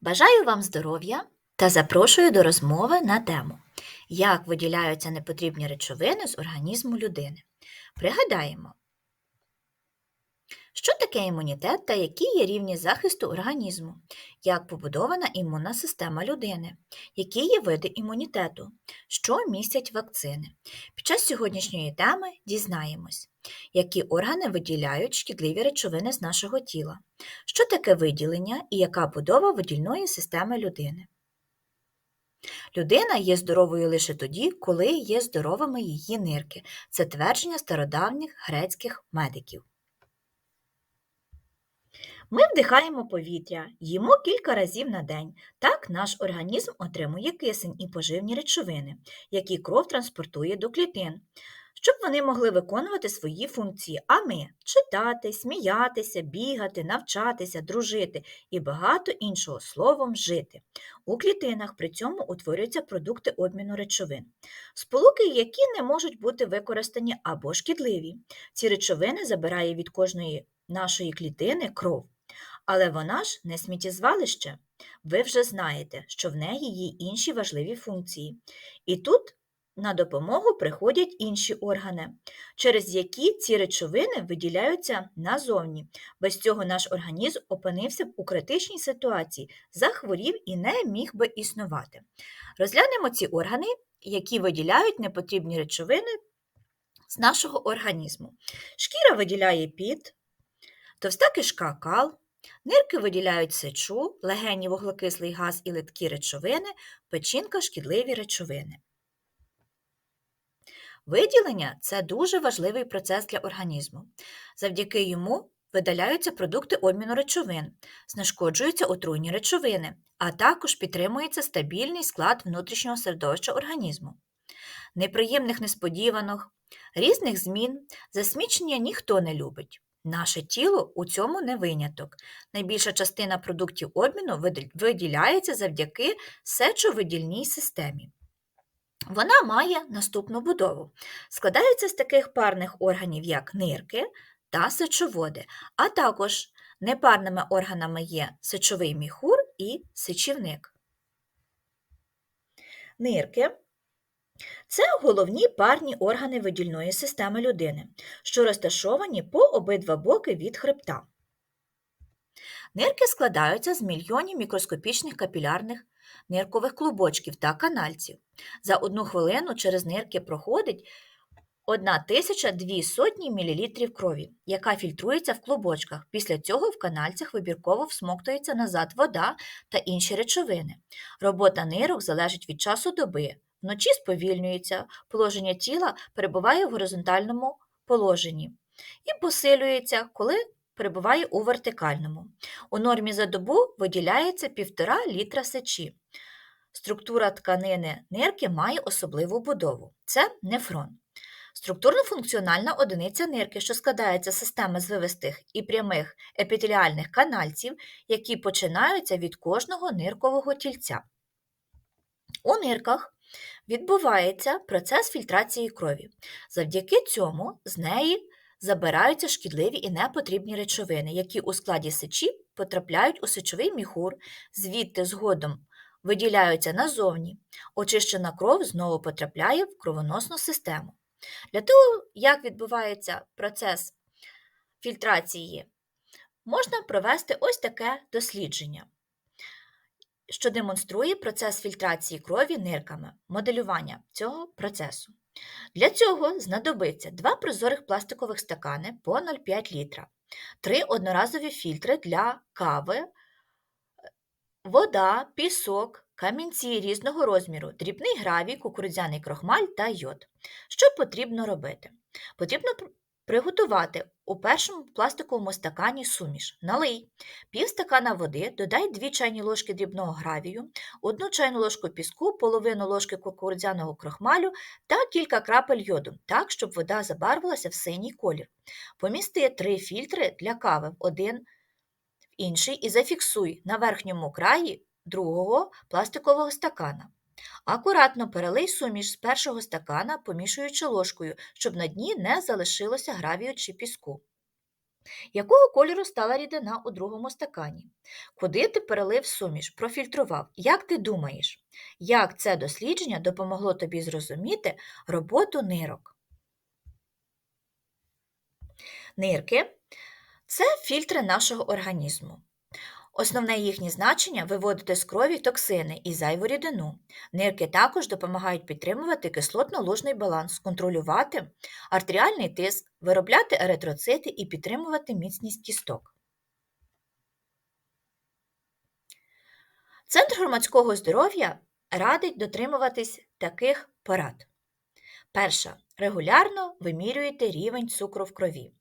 Бажаю вам здоров'я та запрошую до розмови на тему, як виділяються непотрібні речовини з організму людини. Пригадаємо, що таке імунітет та які є рівні захисту організму, як побудована імунна система людини, які є види імунітету, що містять вакцини. Під час сьогоднішньої теми дізнаємось, які органи виділяють шкідливі речовини з нашого тіла, що таке виділення і яка будова видільної системи людини. Людина є здоровою лише тоді, коли є здоровими її нирки. Це твердження стародавніх грецьких медиків. Ми вдихаємо повітря, їмо кілька разів на день. Так наш організм отримує кисень і поживні речовини, які кров транспортує до клітин, щоб вони могли виконувати свої функції, а ми читати, сміятися, бігати, навчатися, дружити і багато іншого словом жити. У клітинах при цьому утворюються продукти обміну речовин, сполуки, які не можуть бути використані або шкідливі. Ці речовини забирає від кожної нашої клітини кров. Але вона ж не сміттєзвалище. Ви вже знаєте, що в неї є інші важливі функції. І тут на допомогу приходять інші органи, через які ці речовини виділяються назовні. Без цього наш організм опинився б у критичній ситуації, захворів і не міг би існувати. Розглянемо ці органи, які виділяють непотрібні речовини з нашого організму. Шкіра виділяє піт, товста кишка кал. Нирки виділяють сечу, легені вуглекислий газ і литкі речовини, печінка шкідливі речовини. Виділення це дуже важливий процес для організму. Завдяки йому видаляються продукти обміну речовин, знешкоджуються отруйні речовини, а також підтримується стабільний склад внутрішнього середовища організму. Неприємних несподіванок, різних змін, засмічення ніхто не любить. Наше тіло у цьому не виняток. Найбільша частина продуктів обміну виділяється завдяки сечовидільній системі. Вона має наступну будову. Складається з таких парних органів, як нирки та сечоводи, а також непарними органами є сечовий міхур і сечівник. Нирки це головні парні органи видільної системи людини, що розташовані по обидва боки від хребта. Нирки складаються з мільйонів мікроскопічних капілярних ниркових клубочків та канальців. За одну хвилину через нирки проходить 1200 мл крові, яка фільтрується в клубочках. Після цього в канальцях вибірково всмоктується назад вода та інші речовини. Робота нирок залежить від часу доби. Вночі сповільнюється, положення тіла перебуває в горизонтальному положенні і посилюється, коли перебуває у вертикальному. У нормі за добу виділяється 1,5 літра сечі. Структура тканини нирки має особливу будову це нефрон. Структурно-функціональна одиниця нирки, що складається з системи звивистих і прямих епітеліальних канальців, які починаються від кожного ниркового тільця. У нирках відбувається процес фільтрації крові. Завдяки цьому з неї забираються шкідливі і непотрібні речовини, які у складі сечі потрапляють у сечовий міхур, звідти згодом виділяються назовні, очищена кров знову потрапляє в кровоносну систему. Для того, як відбувається процес фільтрації, можна провести ось таке дослідження, що демонструє процес фільтрації крові нирками, моделювання цього процесу. Для цього знадобиться два прозорих пластикових стакани по 0,5 літра, три одноразові фільтри для кави, вода, пісок, камінці різного розміру, дрібний гравій, кукурудзяний крохмаль та йод. Що потрібно робити? Потрібно Приготувати у першому пластиковому стакані суміш. Налий пів стакана води, додай 2 чайні ложки дрібного гравію, 1 чайну ложку піску, половину ложки кукурудзяного крохмалю та кілька крапель йоду, так, щоб вода забарвилася в синій колір. Помісти 3 фільтри для кави один інший і зафіксуй на верхньому краї другого пластикового стакана. Акуратно перелий суміш з першого стакана, помішуючи ложкою, щоб на дні не залишилося гравію чи піску. Якого кольору стала рідина у другому стакані? Куди ти перелив суміш, профільтрував? Як ти думаєш, як це дослідження допомогло тобі зрозуміти роботу нирок? Нирки це фільтри нашого організму. Основне їхнє значення виводити з крові токсини і зайву рідину. Нирки також допомагають підтримувати кислотно-лужний баланс, контролювати артеріальний тиск, виробляти еритроцити і підтримувати міцність кісток. Центр громадського здоров'я радить дотримуватись таких порад. Перша. Регулярно вимірюйте рівень цукру в крові.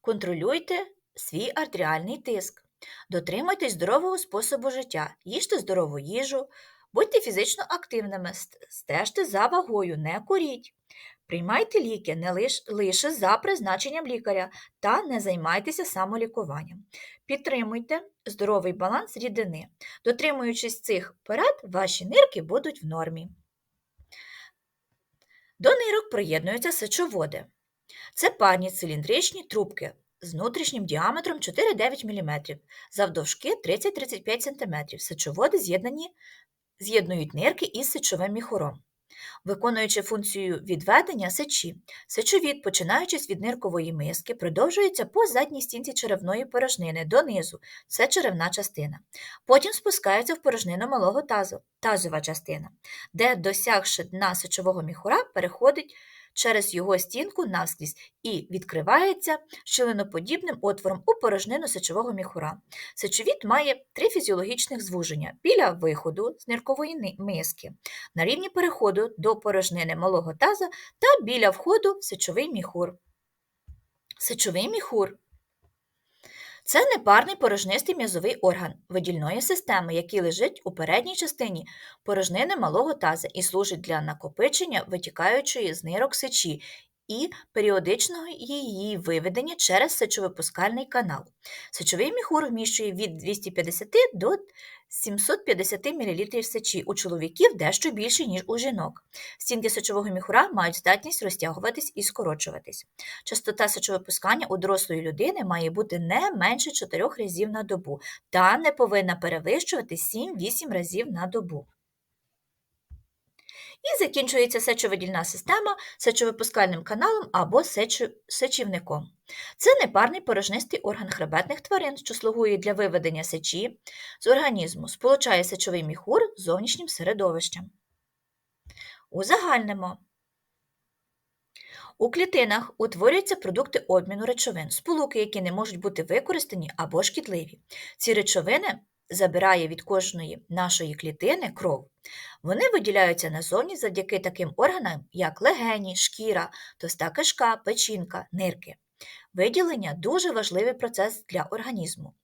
Контролюйте свій артеріальний тиск. Дотримуйтесь здорового способу життя, їжте здорову їжу, будьте фізично активними, стежте за вагою, не куріть. Приймайте ліки не лиш, лише за призначенням лікаря та не займайтеся самолікуванням. Підтримуйте здоровий баланс рідини. Дотримуючись цих порад, ваші нирки будуть в нормі. До нирок приєднуються сечоводи. Це парні циліндричні трубки з внутрішнім діаметром 4-9 мм, завдовжки 30-35 см. Сечоводи з'єднані з'єднують нирки із сечовим міхуром. Виконуючи функцію відведення сечі, сечовід, починаючись від ниркової миски, продовжується по задній стінці черевної порожнини донизу, це черевна частина. Потім спускається в порожнину малого тазу, тазова частина, де, досягши дна сечового міхура, переходить через його стінку навскрізь і відкривається щелиноподібним отвором у порожнину сечового міхура. Сечовіт має три фізіологічних звуження біля виходу з ниркової миски, на рівні переходу до порожнини малого таза та біля входу в сечовий міхур. Сечовий міхур це непарний порожнистий м'язовий орган видільної системи, який лежить у передній частині порожнини малого таза і служить для накопичення витікаючої з нирок сечі і періодичного її виведення через сечовипускальний канал. Сечовий міхур вміщує від 250 до 750 мл сечі у чоловіків дещо більше, ніж у жінок. Стінки сечового міхура мають здатність розтягуватись і скорочуватись. Частота сечовипускання у дорослої людини має бути не менше 4 разів на добу та не повинна перевищувати 7-8 разів на добу. І закінчується сечовидільна система сечовипускальним каналом або сечівником. Це непарний порожнистий орган хребетних тварин, що слугує для виведення сечі з організму, сполучає сечовий міхур з зовнішнім середовищем. Узагальнимо. У клітинах утворюються продукти обміну речовин, сполуки, які не можуть бути використані або шкідливі. Ці речовини забирає від кожної нашої клітини кров. Вони виділяються назовні завдяки таким органам, як легені, шкіра, товста кишка, печінка, нирки. Виділення дуже важливий процес для організму.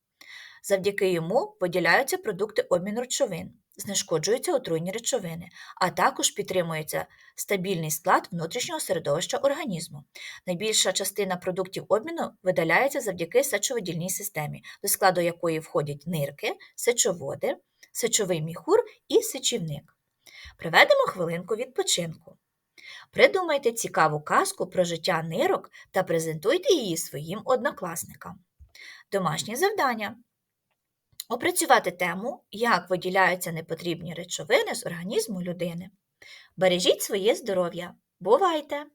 Завдяки йому виділяються продукти обмін речовин, знешкоджуються отруйні речовини, а також підтримується стабільний склад внутрішнього середовища організму. Найбільша частина продуктів обміну видаляється завдяки сечовидільній системі, до складу якої входять нирки, сечоводи, сечовий міхур і сечівник. Приведемо хвилинку відпочинку. Придумайте цікаву казку про життя нирок та презентуйте її своїм однокласникам. Домашнє завдання. Опрацювати тему, як виділяються непотрібні речовини з організму людини. Бережіть своє здоров'я. Бувайте!